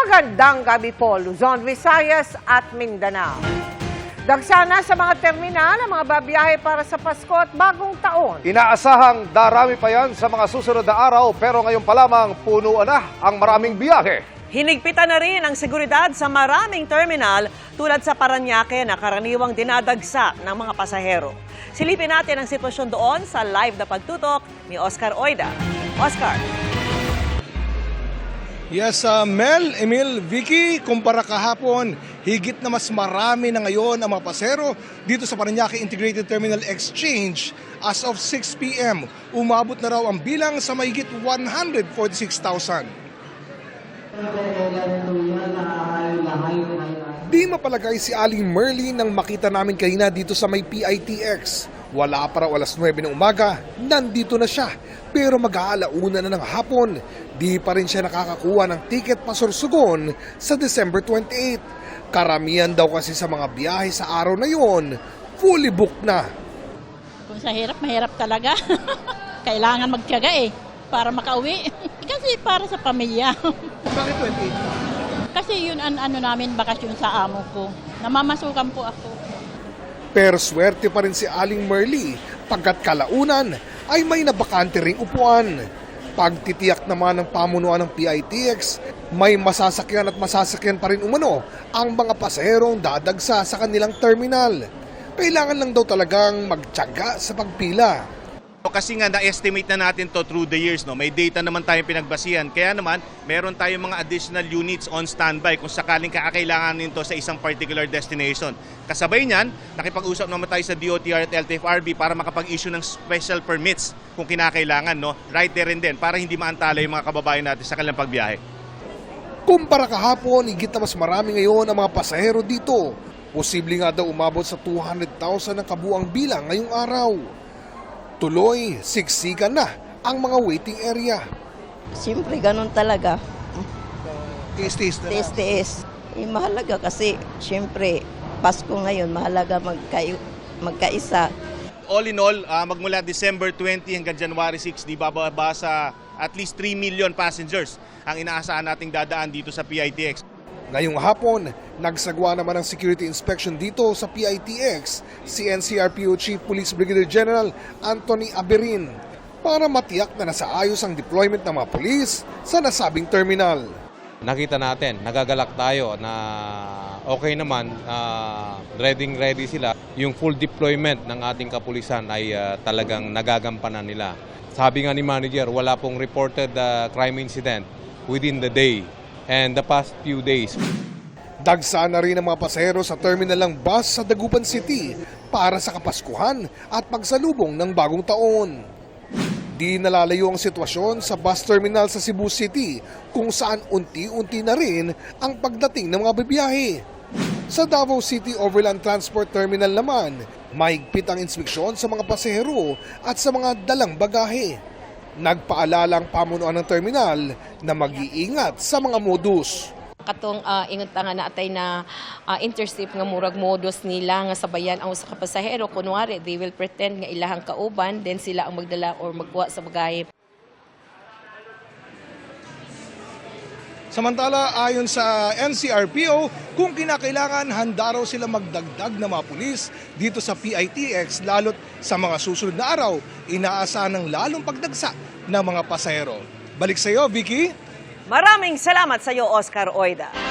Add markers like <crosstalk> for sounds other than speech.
Magandang gabi po, Luzon, Visayas at Mindanao. Dagsana sa mga terminal ang mga babiyahe para sa Pasko at Bagong Taon. Inaasahang darami pa yan sa mga susunod na araw pero ngayon pa lamang punuan na ang maraming biyahe. Hinigpitan na rin ang seguridad sa maraming terminal tulad sa Paranaque na karaniwang dinadagsa ng mga pasahero. Silipin natin ang sitwasyon doon sa live na pagtutok ni Oscar Oida. Oscar. Yes, uh, Mel, Emil, Vicky, kumpara kahapon, higit na mas marami na ngayon ang mga pasero dito sa Paranaque Integrated Terminal Exchange as of 6 p.m. Umabot na raw ang bilang sa mahigit 146,000. Di mapalagay si Aling Merly nang makita namin kanina dito sa may PITX. Wala para alas 9 ng umaga, nandito na siya. Pero mag-aalauna na ng hapon, di pa rin siya nakakakuha ng ticket pasursugon sa December 28. Karamihan daw kasi sa mga biyahe sa araw na yon, fully booked na. Kung sa hirap, mahirap talaga. <laughs> Kailangan magtiyaga eh, para makauwi. <laughs> Kasi para sa pamilya. Bakit 28? Kasi yun ang ano namin, bakasyon sa amo ko. Namamasukan po ako. Pero swerte pa rin si Aling Merly pagkat kalaunan ay may nabakante ring upuan. Pagtitiyak naman ng pamunuan ng PITX, may masasakyan at masasakyan pa rin umano ang mga pasaherong dadagsa sa kanilang terminal. Kailangan lang daw talagang magtyaga sa pagpila. Kasi nga na-estimate na natin to through the years, no? may data naman tayong pinagbasihan. Kaya naman, meron tayong mga additional units on standby kung sakaling kakailanganin to sa isang particular destination. Kasabay niyan, nakipag-usap naman tayo sa DOTR at LTFRB para makapag-issue ng special permits kung kinakailangan. No? Right there and then, para hindi maantala yung mga kababayan natin sa kanilang pagbiyahe. Kumpara kahapon, higit na mas marami ngayon ang mga pasahero dito. Posible nga daw umabot sa 200,000 ang kabuang bilang ngayong araw. Tuloy, siksikan na ang mga waiting area. Siyempre, ganun talaga. Taste-taste na Tiis-tiis. Eh, mahalaga kasi, siyempre, Pasko ngayon, mahalaga magkayo, magkaisa. All in all, ah, magmula December 20 hanggang January 6, di bababa sa at least 3 million passengers ang inaasahan nating dadaan dito sa PITX. Ngayong hapon, nagsagwa naman ng security inspection dito sa PITX si NCRPO Chief Police Brigadier General Anthony Aberin para matiyak na nasa ayos ang deployment ng mga pulis sa nasabing terminal. nakita natin, nagagalak tayo na okay naman, ready ready sila. Yung full deployment ng ating kapulisan ay ah, talagang nagagampanan nila. Sabi nga ni manager, wala pong reported ah, crime incident within the day and the past few days. Dagsa na rin ang mga pasahero sa terminal ng bus sa Dagupan City para sa Kapaskuhan at pagsalubong ng bagong taon. Di nalalayo ang sitwasyon sa bus terminal sa Cebu City kung saan unti-unti na rin ang pagdating ng mga bibiyahe. Sa Davao City Overland Transport Terminal naman, mahigpit ang inspeksyon sa mga pasahero at sa mga dalang bagahe. Nagpaalala ang pamunuan ng terminal na mag-iingat sa mga modus. katong uh, ingon ta nga naatay na ah, intercept nga murag modus nila nga sabayan ang usa ka kunwari they will pretend nga ilahang kauban then sila ang magdala or magkuha sa bagahe Samantala, ayon sa NCRPO, kung kinakailangan, handa raw sila magdagdag ng mga pulis dito sa PITX lalo't sa mga susunod na araw, inaasahan ng lalong pagdagsa ng mga pasahero. Balik sa iyo, Vicky. Maraming salamat sa iyo, Oscar Oida.